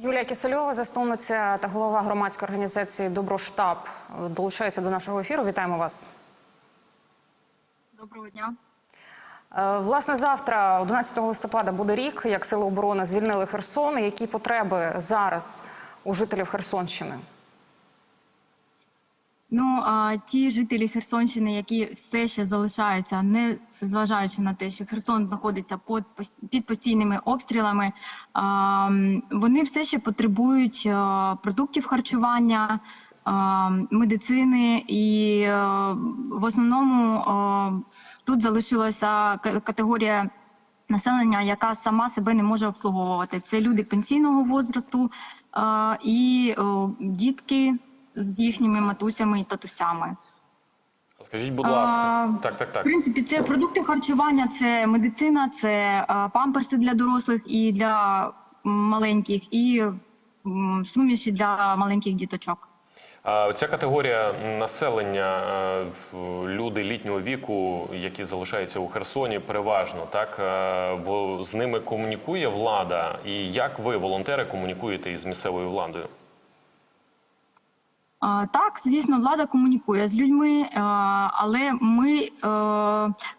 Юлія Кисельова, засновниця та голова громадської організації Доброштаб, долучається до нашого ефіру. Вітаємо вас. Доброго дня. Е, Власне, завтра, 11 листопада, буде рік, як сили оборони звільнили Херсон. Які потреби зараз у жителів Херсонщини? Ну а ті жителі Херсонщини, які все ще залишаються, не зважаючи на те, що Херсон знаходиться під, пос- під постійними обстрілами, вони все ще потребують продуктів харчування, медицини, і а, в основному тут залишилася категорія. Населення, яка сама себе не може обслуговувати, це люди пенсійного возрасту і дітки з їхніми матусями і татусями. Скажіть, будь ласка, А, так, так, В принципі, це продукти харчування, це медицина, це а, памперси для дорослих і для маленьких, і м, суміші для маленьких діточок. А Ця категорія населення, люди літнього віку, які залишаються у Херсоні, переважно так з ними комунікує влада. І як ви, волонтери, комунікуєте із місцевою владою? Так, звісно, влада комунікує з людьми, але ми е,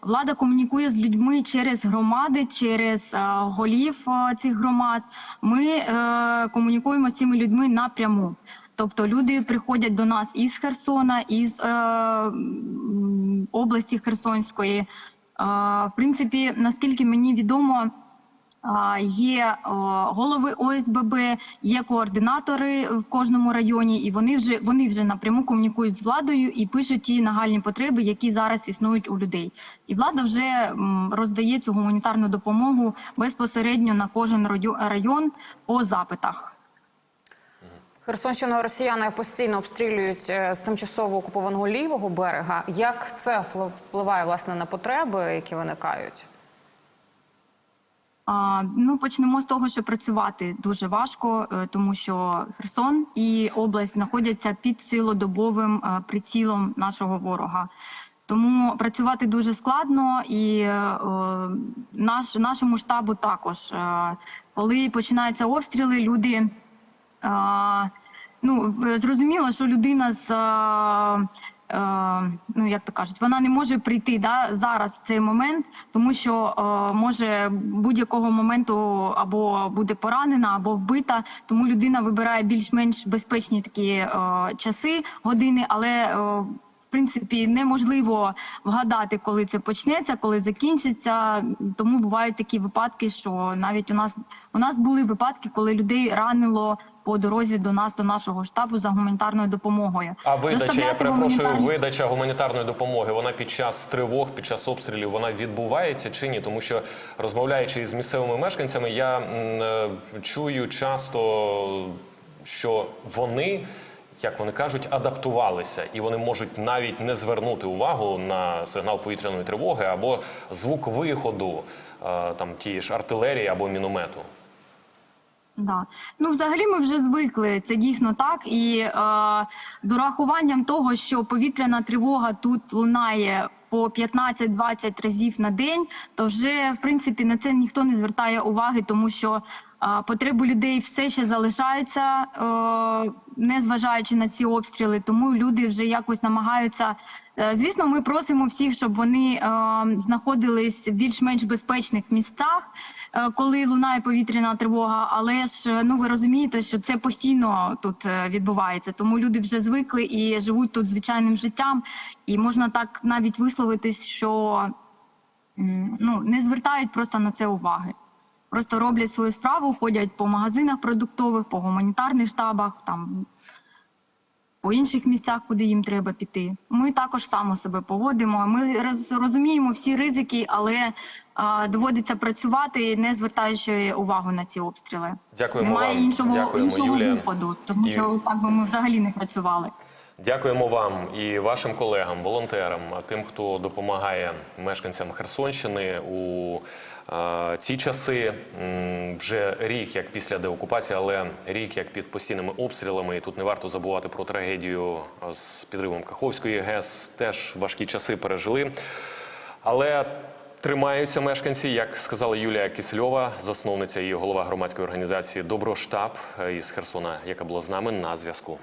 влада комунікує з людьми через громади, через голів цих громад. Ми е, комунікуємо з цими людьми напряму. Тобто люди приходять до нас із Херсона, із е, області Херсонської. В принципі, наскільки мені відомо. Є голови ОСББ, є координатори в кожному районі, і вони вже вони вже напряму комунікують з владою і пишуть ті нагальні потреби, які зараз існують у людей. І влада вже роздає цю гуманітарну допомогу безпосередньо на кожен район по запитах. Херсонщину росіяни постійно обстрілюють е, з тимчасово окупованого лівого берега. Як це впливає власне на потреби, які виникають? Ну почнемо з того, що працювати дуже важко, е, тому що Херсон і область знаходяться під цілодобовим е, прицілом нашого ворога. Тому працювати дуже складно, і е, наш нашому штабу також. Коли починаються обстріли, люди ну зрозуміло, що людина з ну як то кажуть, вона не може прийти да, зараз в цей момент, тому що е, може будь-якого моменту або буде поранена, або вбита. Тому людина вибирає більш-менш безпечні такі е, часи, години, але е, принципі неможливо вгадати, коли це почнеться, коли закінчиться. Тому бувають такі випадки, що навіть у нас у нас були випадки, коли людей ранило по дорозі до нас, до нашого штабу за гуманітарною допомогою. А видача, я перепрошую, гуманітарну- видача гуманітарної допомоги, вона під час тривог, під час обстрілів, вона відбувається чи ні? Тому що розмовляючи з місцевими мешканцями, я м, е, чую часто, що вони. Як вони кажуть, адаптувалися, і вони можуть навіть не звернути увагу на сигнал повітряної тривоги або звук виходу е, там тієї ж артилерії або міномету. Да. Ну, взагалі, ми вже звикли. Це дійсно так. І е, з урахуванням того, що повітряна тривога тут лунає по 15-20 разів на день, то вже в принципі на це ніхто не звертає уваги, тому що потреби людей все ще залишаються, е, не зважаючи на ці обстріли. Тому люди вже якось намагаються. Е, Звісно, ми просимо всіх, щоб вони е, знаходились в більш-менш безпечних місцях, е, коли лунає повітряна тривога. Але ж ну ви розумієте, що це постійно тут відбувається. Тому люди вже звикли і живуть тут звичайним життям. І можна так навіть висловитись, що ну не звертають просто на це уваги. Просто роблять свою справу, ходять по магазинах продуктових, по гуманітарних штабах, там по інших місцях, куди їм треба піти. Ми також само себе поводимо. Ми роз- розуміємо всі ризики, але а, доводиться працювати, не звертаючи увагу на ці обстріли. Дякуємо Немає вам. іншого Дякуємо, іншого Юлія. виходу, тому що так би ми взагалі не працювали. Дякуємо вам і вашим колегам, волонтерам, тим, хто допомагає мешканцям Херсонщини у е, ці часи. Вже рік як після деокупації, але рік як під постійними обстрілами. І тут не варто забувати про трагедію е, з підривом Каховської ГЕС. Теж важкі часи пережили. Але Тримаються мешканці, як сказала Юлія Кисльова, засновниця і голова громадської організації Доброштаб із Херсона, яка була з нами на зв'язку.